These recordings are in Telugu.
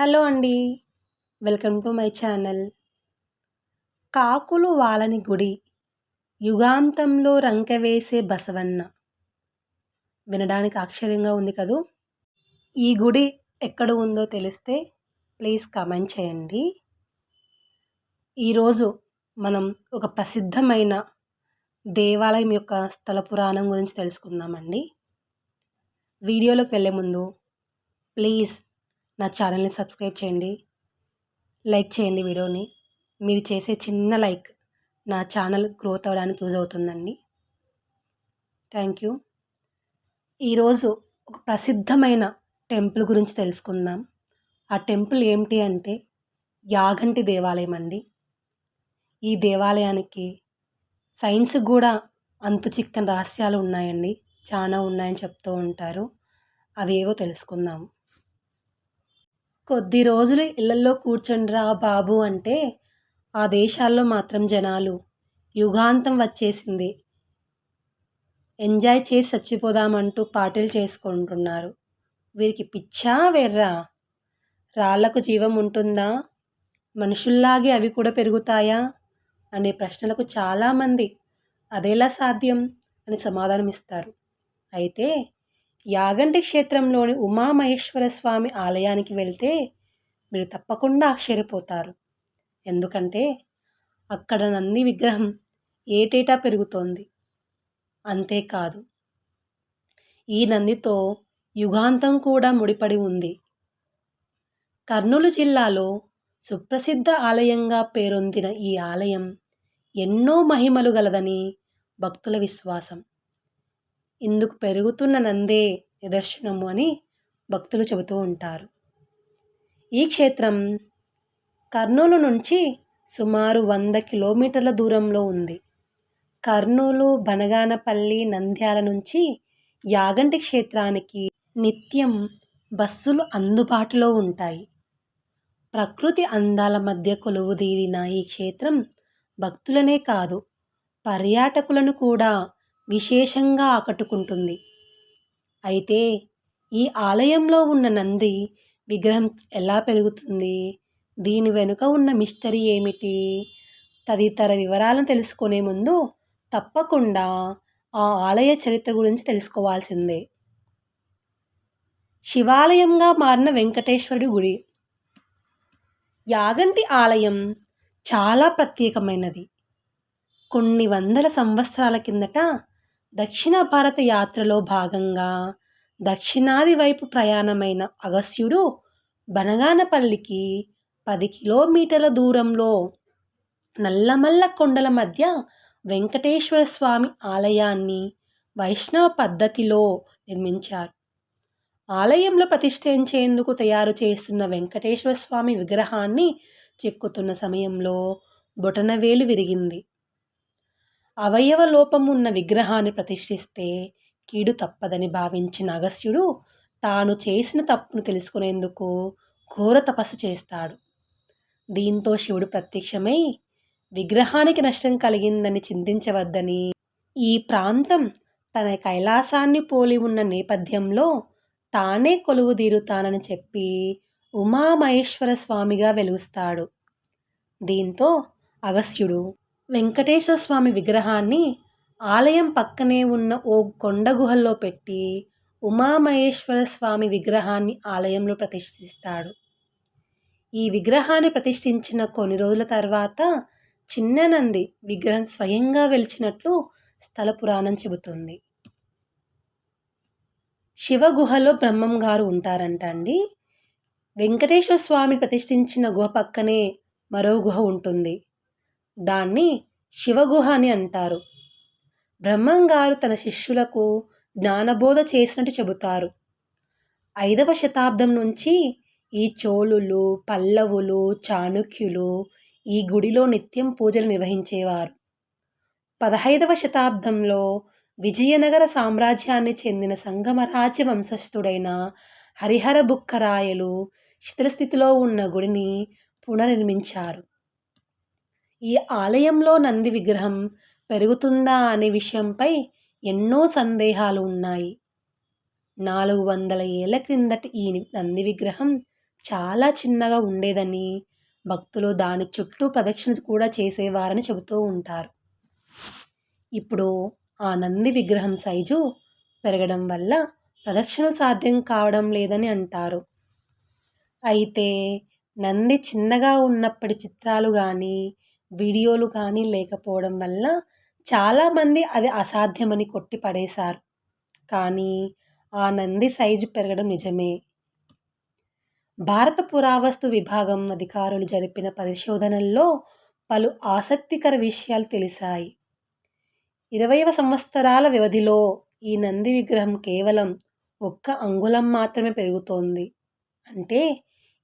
హలో అండి. Welcome to my channel. కాకులు వాలని గుడి యుగాంతంలో రంకెవేసే బసవన్న. వినడానికి ఆశ్చర్యంగా ఉంది కదూ? ఈ గుడి ఎక్కడ ఉందో తెలిస్తే ప్లీజ్ కమెంట్ చేయండి. ఈరోజు మనం ఒక ప్రసిద్ధమైన దేవాలయం యొక్క స్థల పురాణం గురించి తెలుసుకుందామండి. వీడియోలోకి వెళ్ళే ముందు ప్లీజ్ నా ఛానల్ని సబ్స్క్రైబ్ చేయండి. లైక్ చేయండి వీడియోని. మీరు చేసే చిన్న లైక్ నా ఛానల్ గ్రోత్ అవ్వడానికి యూజ్ అవుతుందండి. Thank you. ఈరోజు ఒక ప్రసిద్ధమైన టెంపుల్ గురించి తెలుసుకుందాం. ఆ టెంపుల్ ఏమిటి అంటే యాగంటి దేవాలయం అండి. ఈ దేవాలయానికి సైన్స్ కూడా అంతు చిక్కని రహస్యాలు ఉన్నాయండి. చాలా ఉన్నాయని చెప్తూ ఉంటారు. అవేవో తెలుసుకుందాము కొద్ది రోజులు ఇళ్ళల్లో కూర్చుండ్రా బాబు అంటే ఆ దేశాల్లో మాత్రం జనాలు. యుగాంతం వచ్చేసింది. ఎంజాయ్ చేసి చచ్చిపోదామంటూ పార్టీలు చేసుకుంటున్నారు. వీరికి పిచ్చా వెర్రా? రాళ్ళకు జీవం ఉంటుందా? మనుషుల్లాగే అవి కూడా పెరుగుతాయా? అనే ప్రశ్నలకు చాలామంది అదేలా సాధ్యం అని సమాధానం ఇస్తారు అయితే యాగంటి క్షేత్రంలోని ఉమామహేశ్వర స్వామి ఆలయానికి వెళ్తే మీరు తప్పకుండా ఆశ్చర్యపోతారు. ఎందుకంటే అక్కడ నంది విగ్రహం ఏటేటా పెరుగుతోంది. అంతేకాదు ఈ నందితో యుగాంతం కూడా ముడిపడి ఉంది. కర్నూలు జిల్లాలో సుప్రసిద్ధ ఆలయంగా పేరొందిన ఈ ఆలయం ఎన్నో మహిమలు గలదని భక్తుల విశ్వాసం. ఇందుకు పెరుగుతున్న నందే నిదర్శనము అని భక్తులు చెబుతూ ఉంటారు. ఈ క్షేత్రం కర్నూలు నుంచి సుమారు వంద కిలోమీటర్ల దూరంలో ఉంది. కర్నూలు బనగానపల్లి నంద్యాల నుంచి యాగంటి క్షేత్రానికి నిత్యం బస్సులు అందుబాటులో ఉంటాయి. ప్రకృతి అందాల మధ్య కొలువుదీరిన ఈ క్షేత్రం భక్తులనే కాదు పర్యాటకులను కూడా విశేషంగా ఆకట్టుకుంటుంది. అయితే ఈ ఆలయంలో ఉన్న నంది విగ్రహం ఎలా పెరుగుతుంది? దీని వెనుక ఉన్న మిస్టరీ ఏమిటి? తదితర వివరాలను తెలుసుకునే ముందు తప్పకుండా ఆ ఆలయ చరిత్ర గురించి తెలుసుకోవాల్సిందే. శివాలయంగా మారిన వెంకటేశ్వరుడి గుడి. యాగంటి ఆలయం చాలా ప్రత్యేకమైనది. కొన్ని వందల సంవత్సరాల కిందట దక్షిణ భారత యాత్రలో భాగంగా దక్షిణాది వైపు ప్రయాణమైన అగస్త్యుడు బనగానపల్లికి పది కిలోమీటర్ల దూరంలో నల్లమల్ల కొండల మధ్య వెంకటేశ్వర స్వామి ఆలయాన్ని వైష్ణవ పద్ధతిలో నిర్మించారు. ఆలయంలో ప్రతిష్ఠించేందుకు తయారు చేస్తున్న వెంకటేశ్వర స్వామి విగ్రహాన్ని చెక్కుతున్న సమయంలో బొటనవేలు విరిగింది. అవయవ లోపం ఉన్న విగ్రహాన్ని ప్రతిష్ఠిస్తే కీడు తప్పదని భావించిన అగస్త్యుడు తాను చేసిన తప్పును తెలుసుకునేందుకు ఘోర తపస్సు చేస్తాడు. దీంతో శివుడు ప్రత్యక్షమై విగ్రహానికి నష్టం కలిగిందని చింతించవద్దని ఈ ప్రాంతం తన కైలాసాన్ని పోలి ఉన్న నేపథ్యంలో తానే కొలువు తీరుతానని చెప్పి ఉమామహేశ్వర స్వామిగా వెలుగుస్తాడు. దీంతో అగస్త్యుడు వెంకటేశ్వర స్వామి విగ్రహాన్ని ఆలయం పక్కనే ఉన్న ఓ కొండ గుహల్లో పెట్టి ఉమామహేశ్వర స్వామి విగ్రహాన్ని ఆలయంలో ప్రతిష్ఠిస్తాడు. ఈ విగ్రహాన్ని ప్రతిష్ఠించిన కొన్ని రోజుల తర్వాత చిన్న నంది విగ్రహం స్వయంగా వెలిచినట్లు స్థల పురాణం చెబుతుంది. శివ గుహలో బ్రహ్మం గారు ఉంటారంట అండి. వెంకటేశ్వర స్వామి ప్రతిష్ఠించిన గుహ పక్కనే మరో గుహ ఉంటుంది. దాన్ని శివగుహ అని అంటారు. బ్రహ్మంగారు తన శిష్యులకు జ్ఞానబోధ చేసినట్టు చెబుతారు. ఐదవ శతాబ్దం నుంచి ఈ చోళులు పల్లవులు చాణుక్యులు ఈ గుడిలో నిత్యం పూజలు నిర్వహించేవారు. పదహైదవ శతాబ్దంలో విజయనగర సామ్రాజ్యాన్ని చెందిన సంగమరాజ్య వంశస్థుడైన హరిహర బుక్కరాయలు శిథిలస్థితిలో ఉన్న గుడిని పునర్నిర్మించారు. ఈ ఆలయంలో నంది విగ్రహం పెరుగుతుందా అనే విషయంపై ఎన్నో సందేహాలు ఉన్నాయి. నాలుగు వందల ఏళ్ళ క్రిందటి ఈ నంది విగ్రహం చాలా చిన్నగా ఉండేదని భక్తులు దాని చుట్టూ ప్రదక్షిణ కూడా చేసేవారని చెబుతూ ఉంటారు. ఇప్పుడు ఆ నంది విగ్రహం సైజు పెరగడం వల్ల ప్రదక్షిణ సాధ్యం కావడం లేదని అంటారు. అయితే నంది చిన్నగా ఉన్నప్పటి చిత్రాలు కానీ వీడియోలు కానీ లేకపోవడం వల్ల చాలామంది అది అసాధ్యమని కొట్టి పడేశారు. కానీ ఆ నంది సైజు పెరగడం నిజమే. భారత పురావస్తు విభాగం అధికారులు జరిపిన పరిశోధనల్లో పలు ఆసక్తికర విషయాలు తెలిసాయి ఇరవైవ సంవత్సరాల వ్యవధిలో ఈ నంది విగ్రహం కేవలం ఒక్క అంగుళం మాత్రమే పెరుగుతోంది. అంటే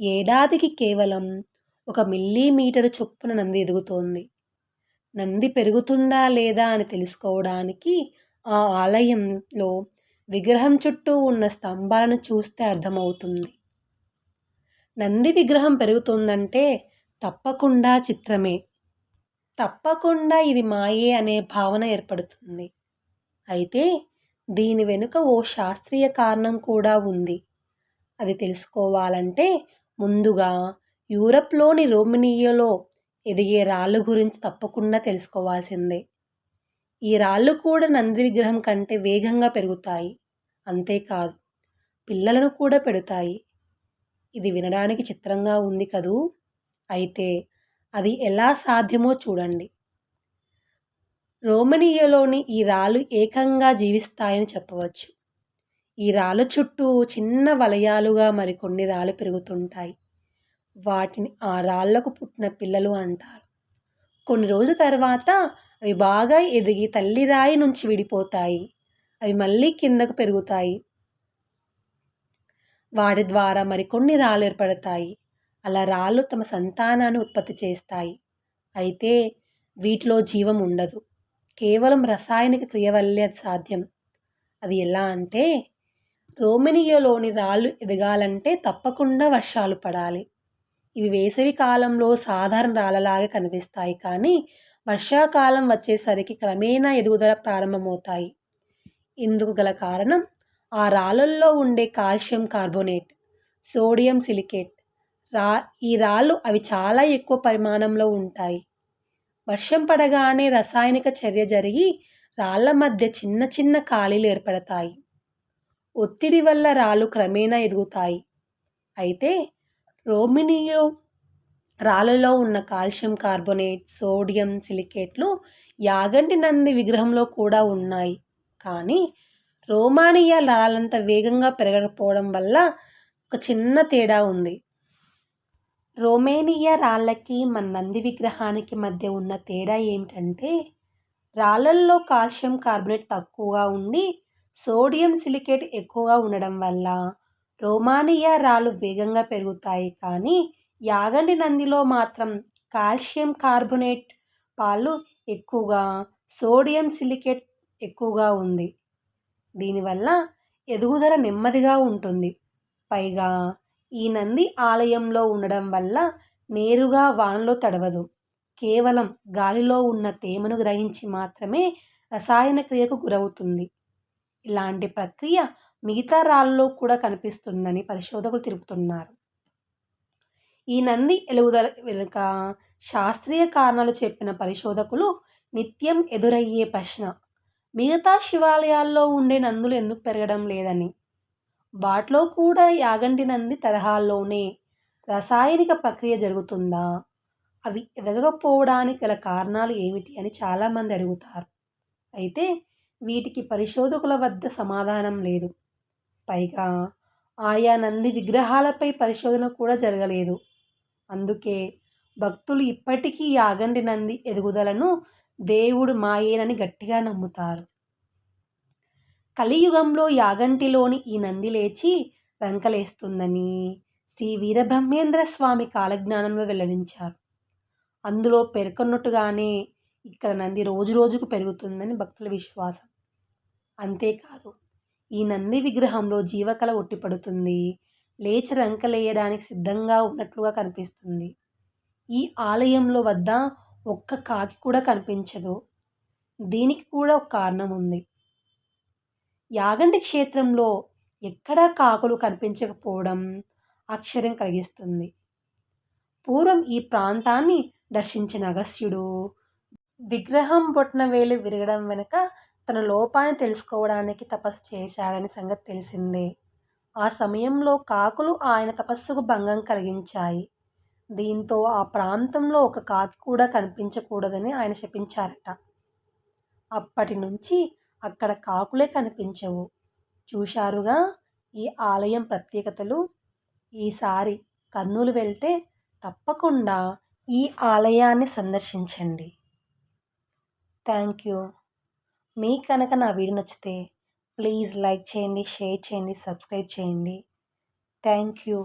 ఏడాదికి కేవలం ఒక మిల్లీమీటరు చొప్పున నంది ఎదుగుతోంది. నంది పెరుగుతుందా లేదా అని తెలుసుకోవడానికి ఆ ఆలయంలో విగ్రహం చుట్టూ ఉన్న స్తంభాలను చూస్తే అర్థమవుతుంది. నంది విగ్రహం పెరుగుతుందంటే తప్పకుండా చిత్రమే. తప్పకుండా ఇది మాయే అనే భావన ఏర్పడుతుంది. అయితే దీని వెనుక ఓ శాస్త్రీయ కారణం కూడా ఉంది. అది తెలుసుకోవాలంటే ముందుగా యూరప్లోని రోమినియోలో ఎదిగే రాళ్ళు గురించి తప్పకుండా తెలుసుకోవాల్సిందే. ఈ రాళ్ళు కూడా నంది విగ్రహం కంటే వేగంగా పెరుగుతాయి. అంతేకాదు పిల్లలను కూడా పెడతాయి. ఇది వినడానికి చిత్రంగా ఉంది కదూ? అయితే అది ఎలా సాధ్యమో చూడండి. రోమనీయలోని ఈ రాళ్ళు ఏకంగా జీవిస్తాయని చెప్పవచ్చు. ఈ రాళ్ళ చుట్టూ చిన్న వలయాలుగా మరికొన్ని రాళ్ళు పెరుగుతుంటాయి. వాటిని ఆ రాళ్ళకు పుట్టిన పిల్లలు అంటారు. కొన్ని రోజుల తర్వాత అవి బాగా ఎదిగి తల్లి రాయి నుంచి విడిపోతాయి. అవి మళ్ళీ కిందకు పెరుగుతాయి. వాటి ద్వారా మరికొన్ని రాళ్ళు ఏర్పడతాయి. అలా రాళ్ళు తమ సంతానాన్ని ఉత్పత్తి చేస్తాయి. అయితే వీటిలో జీవం ఉండదు. కేవలం రసాయనిక క్రియ వల్లే అది సాధ్యం. అది ఎలా అంటే రోమినియోలోని రాళ్ళు ఎదగాలంటే తప్పకుండా వర్షాలు పడాలి. ఇవి వేసవి కాలంలో సాధారణ రాళ్ళలాగే కనిపిస్తాయి కానీ వర్షాకాలం వచ్చేసరికి క్రమేణా ఎదుగుదల ప్రారంభమవుతాయి. ఇందుకు గల కారణం ఆ రాళ్ళల్లో ఉండే కాల్షియం కార్బోనేట్ సోడియం సిలికేట్. రా ఈ రాళ్ళు అవి చాలా ఎక్కువ పరిమాణంలో ఉంటాయి. వర్షం పడగానే రసాయనిక చర్య జరిగి రాళ్ళ మధ్య చిన్న చిన్న ఖాళీలు ఏర్పడతాయి. ఒత్తిడి వల్ల రాళ్ళు క్రమేణా ఎదుగుతాయి. అయితే రోమినియో రాళ్ళలో ఉన్న కాల్షియం కార్బోనేట్ సోడియం సిలికేట్లు యాగంటి నంది విగ్రహంలో కూడా ఉన్నాయి. కానీ రోమానియా రాళ్ళంత వేగంగా పెరగకపోవడం వల్ల ఒక చిన్న తేడా ఉంది. రోమేనియా రాళ్ళకి మన నంది విగ్రహానికి మధ్య ఉన్న తేడా ఏమిటంటే రాళ్ళల్లో కాల్షియం కార్బోనేట్ తక్కువగా ఉండి సోడియం సిలికేట్ ఎక్కువగా ఉండడం వల్ల రోమానియా రాళ్ళు వేగంగా పెరుగుతాయి కానీ యాగంటి నందిలో మాత్రం కాల్షియం కార్బోనేట్ పాలు ఎక్కువగా సోడియం సిలికేట్ ఎక్కువగా ఉంది. దీనివల్ల ఎదుగుదల నెమ్మదిగా ఉంటుంది. పైగా ఈ నంది ఆలయంలో ఉండడం వల్ల నేరుగా వానలో తడవదు. కేవలం గాలిలో ఉన్న తేమను గ్రహించి మాత్రమే రసాయన క్రియకు గురవుతుంది. ఇలాంటి ప్రక్రియ మిగతా రాళ్ళలో కూడా కనిపిస్తుందని పరిశోధకులు తెలుపుతున్నారు ఈ నంది ఎలుగుదల వెనుక శాస్త్రీయ కారణాలు చెప్పిన పరిశోధకులు నిత్యం ఎదురయ్యే ప్రశ్న మిగతా శివాలయాల్లో ఉండే నందులు ఎందుకు పెరగడం లేదని. వాటిలో కూడా యాగంటి నంది తరహాల్లోనే రసాయనిక ప్రక్రియ జరుగుతుందా? అవి ఎదగకపోవడానికి గల కారణాలు ఏమిటి అని చాలామంది అడుగుతారు. అయితే వీటికి పరిశోధకుల వద్ద సమాధానం లేదు. పైగా ఆయా నంది విగ్రహాలపై పరిశోధన కూడా జరగలేదు. అందుకే భక్తులు ఇప్పటికీ యాగంటి నంది ఎదుగుదలను దేవుడు మాయేనని గట్టిగా నమ్ముతారు. కలియుగంలో యాగంటిలోని ఈ నంది లేచి రంకలేస్తుందని శ్రీ వీరబ్రహ్మేంద్ర స్వామి కాలజ్ఞానంలో వెల్లడించారు. అందులో పేర్కొన్నట్టుగానే ఇక్కడ నంది రోజు రోజుకు పెరుగుతుందని భక్తుల విశ్వాసం. అంతేకాదు ఈ నంది విగ్రహంలో జీవకళ ఒట్టిపడుతుంది. లేచి రంకలేయడానికి సిద్ధంగా ఉన్నట్లుగా కనిపిస్తుంది. ఈ ఆలయంలో వద్ద ఒక్క కాకి కూడా కనిపించదు. దీనికి కూడా ఒక కారణం ఉంది. యాగంటి క్షేత్రంలో ఎక్కడా కాకులు కనిపించకపోవడం ఆశ్చర్యం కలిగిస్తుంది. పూర్వం ఈ ప్రాంతాన్ని దర్శించిన అగస్యుడు విగ్రహం బొట్న వేలు విరగడం వెనుక తన లోపాన్ని తెలుసుకోవడానికి తపస్సు చేశాడని సంగతి తెలిసిందే. ఆ సమయంలో కాకులు ఆయన తపస్సుకు భంగం కలిగించాయి. దీంతో ఆ ప్రాంతంలో ఒక కాకి కూడా కనిపించకూడదని ఆయన శపించారట. అప్పటి నుంచి అక్కడ కాకులే కనిపించవు. చూశారుగా ఈ ఆలయం ప్రత్యేకతలు? ఈసారి కర్నూలు వెళ్తే తప్పకుండా ఈ ఆలయాన్ని సందర్శించండి. Thank you. మీకు కనుక నా వీడియో నచ్చితే ప్లీజ్ లైక్ చేయండి షేర్ చేయండి సబ్స్క్రైబ్ చేయండి. Thank you.